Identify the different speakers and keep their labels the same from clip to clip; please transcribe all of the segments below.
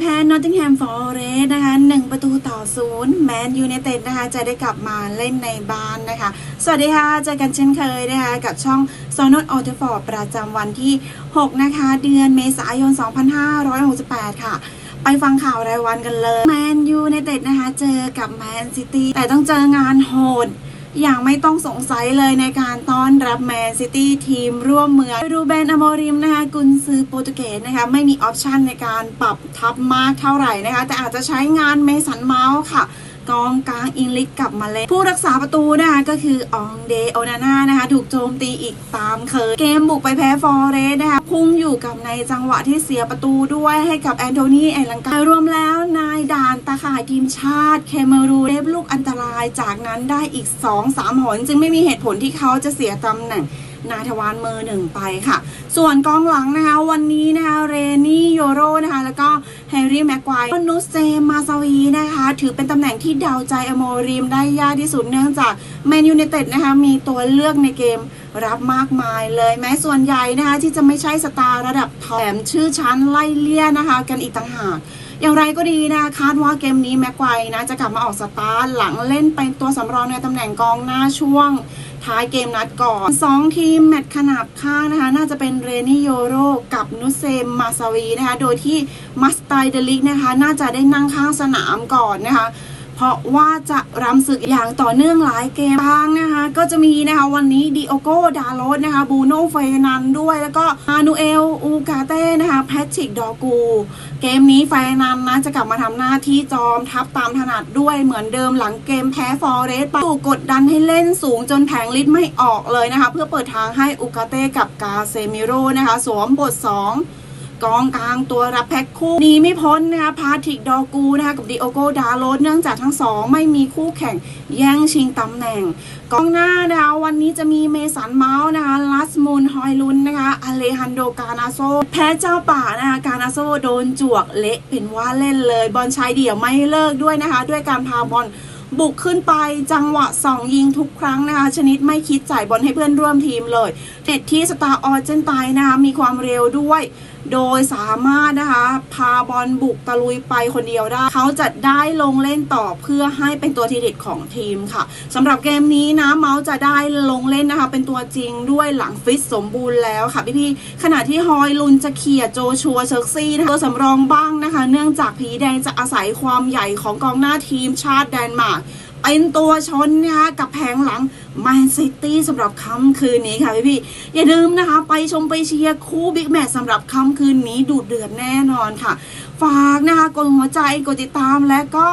Speaker 1: แพ้นอตติงแฮมฟอร์เรสนะคะหนึ่งประตูต่อศูนย์แมนยู i นเต็ดนะคะจะได้กลับมาเล่นในบ้านนะคะ สวัสดีค่ะเจอกันเช่นเคยนะคะกับช่องโซน o ออเทฟอร์ประจำวันที่ 6 นะคะ เดือนเมษายน 2568 ค่ะไปฟังข่าวรายวันกันเลยแมนยู i นเต็ดนะคะ เจอกับแมนซิตี้แต่ต้องเจองานโหด อย่างไม่ต้องสงสัยเลยในการต้อนรับแมนซิตี้ทีมร่วมเมืองรูเบนอโมริมนะคะกุนซือโปรตุเกสนะคะไม่มีออปชันในการปรับทับมากเท่าไหร่นะคะแต่อาจจะใช้งานเมสันเมาส์ค่ะกองกลางอิงลิกกลับมาเล่นผู้รักษาประตูนะคะก็คืออองเดโอนาน่านะคะถูกโจมตีอีกตามเคย เกมบุกไปแพ้ฟอร์เรส์นะคะพุ่งอยู่กับในจังหวะที่เสียประตูด้วยให้กับแอนโทนีเอลังการวมแล้วนายด่านตาข่ายทีมชาติเคเมรู ลูกอันตรายจากนั้นได้อีก 2-3 หน จึงไม่มีเหตุผลที่เขาจะเสียตำแหน่งนายทวารมือหนึ่งไปค่ะ ส่วนกองหลังนะคะ วันนี้นะคะเรนี่โยโรนะคะ แล้วก็แฮร์รี่แม็กควายนุสเซมาซาวีนะคะ ถือเป็นตำแหน่งที่เดาใจอโมรีมได้ยากที่สุดเนื่องจากแมนยูเนเต็ดนะคะ มีตัวเลือกในเกม รับมากมายเลยแม้ส่วนใหญ่นะคะที่จะไม่ใช่สตาร์ระดับท็อปแถมชื่อชั้นไล่เลี่ยนะคะ กันอีกต่างหากอย่างไรก็ดีนะคาดว่าเกมนี้แม็กไกว์นะจะกลับมาออกสตาร์หลังเล่นเป็นตัวสำรองในตำแหน่งกองหน้าช่วง ท้ายเกมนัดก่อน 2 ทีมแมตช์ขนาบข้างนะคะ น่าจะเป็นเรนิโยโรกับนุเซมมาซาวีนะคะ โดยที่มัสไตเดลิกนะคะ น่าจะได้นั่งข้างสนามก่อนนะคะ เพราะว่าจะรำศึกอย่างต่อเนื่องหลายเกมทางนะคะก็จะมีนะคะวันนี้ดิโอโกดาโรสนะคะบูโนเฟนันด้วยแล้วก็อานูเอลอูกาเต้นะคะแพทริกดอกู เกมนี้ไฟนันนะจะกลับมาทำหน้าที่จอมทัพตามถนัดด้วยเหมือนเดิมหลังเกมแพ้ฟอร์เรสต์ถูกกดดันให้เล่นสูงจนแผงลิดไม่ออกเลยนะคะ เพื่อเปิดทางให้อุกาเต้กับกาเซมิโรนะคะ สวมบท 2 กองกลางตัวรับแพ็คคู่หนีไม่พ้นนะคะพาทิกดอกูนะคะกับดิโอโกดาโรสเนื่องจากทั้งสองไม่มีคู่แข่งแย่งชิงตำแหน่ง กองหน้านะคะวันนี้จะมีเมสันเมาส์นะคะลัสมูนฮอยลุนนะคะอเลฮันโดกานาโซ แพ้เจ้าป่านะคะกานาโซโดนจวกเละเป็นว่าเล่นเลยบอลชายเดี่ยวไม่เลิกด้วยนะคะ ด้วยการพาบอลบุกขึ้นไปจังหวะสองยิงทุกครั้งนะคะ ชนิดไม่คิดจ่ายบอลให้เพื่อนร่วมทีมเลยเน็ตที่สตาร์ออเจนไตนะคะมีความเร็วด้วย โดยสามารถนะคะ พาบอลบุกตะลุยไปคนเดียวได้ เขาจะได้ลงเล่นต่อเพื่อให้เป็นตัวทีเด็ดของทีมค่ะสำหรับเกมนี้นะเมาส์จะได้ลงเล่นนะคะ เป็นตัวจริงด้วยหลังฟิตสมบูรณ์แล้วค่ะพี่ๆขณะที่ฮอยลุนจะเขี่ยโจชัวเชิร์ซี่นะคะตัวสำรองบ้างนะคะ เนื่องจากผีแดงจะอาศัยความใหญ่ของกองหน้าทีมชาติแดนมาร์ก เป็นตัวชนนะคะกับแผงหลังแมนซิตี้สำหรับค่ำคืนนี้ค่ะพี่ๆอย่าลืมนะคะ ไปชมไปเชียร์คู่บิ๊กแมตช์สำหรับค่ำคืนนี้ดูดเดือดแน่นอนค่ะ ฝากนะคะกดหัวใจกดติดตามและก็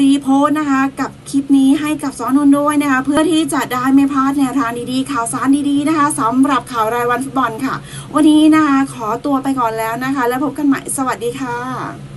Speaker 1: รีโพสนะคะ กับคลิปนี้ให้กับสอนนด้วยนะคะ เพื่อที่จะได้ไม่พลาดแนวทางดีๆ ข่าวสารดีๆนะคะสำหรับข่าวรายวันฟุตบอลค่ะ วันนี้นะคะขอตัวไปก่อนแล้วนะคะ แล้วพบกันใหม่สวัสดีค่ะ